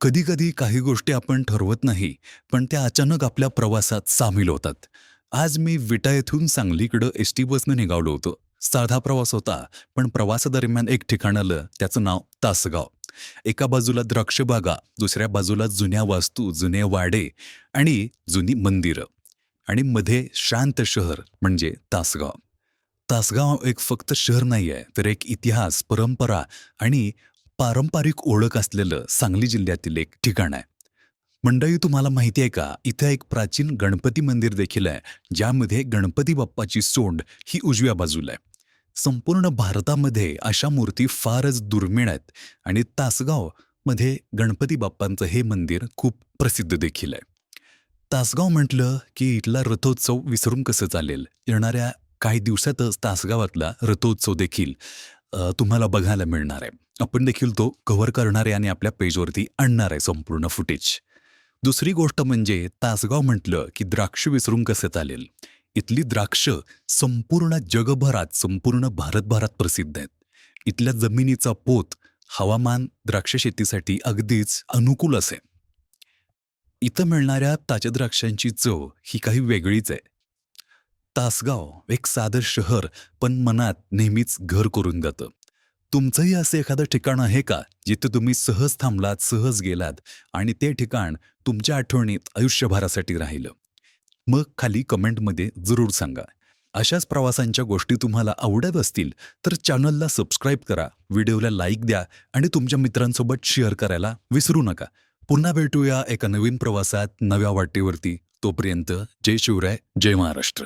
कधीकधी काही गोष्टी आपण ठरवत नाही, पण त्या अचानक आपल्या प्रवासात सामील होतात. आज मी विटा येथून सांगलीकडं एस टी बसनं निघालो होतो. साधा प्रवास होता, पण प्रवासादरम्यान एक ठिकाण आलं, त्याचं नाव तासगाव. एका बाजूला द्राक्षबागा दुसऱ्या बाजूला जुन्या वास्तू, जुने वाडे आणि जुनी मंदिरं आणि मध्ये शांत शहर म्हणजे तासगाव. तासगाव एक फक्त शहर नाही आहे, तर एक इतिहास, परंपरा आणि पारंपरिक ओळख असलेलं सांगली जिल्ह्यातील एक ठिकाण आहे. मंडळी तुम्हाला माहिती आहे का, इथं एक प्राचीन गणपती मंदिर देखील आहे, ज्यामध्ये गणपती बाप्पाची सोंड ही उजव्या बाजूला आहे. संपूर्ण भारतामध्ये अशा मूर्ती फारच दुर्मिळ आहेत आणि तासगावमध्ये गणपती बाप्पांचं हे मंदिर खूप प्रसिद्ध देखील आहे. तासगाव म्हटलं की इथला रथोत्सव विसरून कसं चालेल? येणाऱ्या काही दिवसातच तासगावातला रथोत्सव देखील तुम्हाला बघायला मिळणार आहे. आपण देखील तो कव्हर करणार आहे आणि आपल्या पेजवरती आणणार आहे संपूर्ण फुटेज. दुसरी गोष्ट म्हणजे तासगाव म्हटलं की द्राक्ष विसरून कसं चालेल? इथली द्राक्ष संपूर्ण जगभरात, संपूर्ण भारतभरात प्रसिद्ध आहेत. इथल्या जमिनीचा पोत, हवामान द्राक्ष शेतीसाठी अगदीच अनुकूल असे. इथं मिळणाऱ्या ताज्या द्राक्षांची चव ही काही वेगळीच आहे. तासगाव एक साधं शहर पण मनात नेहमीच घर करून जातं. तुमचंही असं एखादं ठिकाण आहे का, जिथे तुम्ही सहज थांबलात, सहज गेलात आणि ते ठिकाण तुमच्या आठवणीत आयुष्यभरासाठी राहिलं? मग खाली कमेंटमध्ये जरूर सांगा. अशाच प्रवासांच्या गोष्टी तुम्हाला आवडत असतील, तर चॅनलला सबस्क्राईब करा, व्हिडिओला लाईक द्या आणि तुमच्या मित्रांसोबत शेअर करायला विसरू नका. पुन्हा भेटूया एका नवीन प्रवासात, नव्या वाटेवरती. तोपर्यंत जय शिवराय, जय महाराष्ट्र.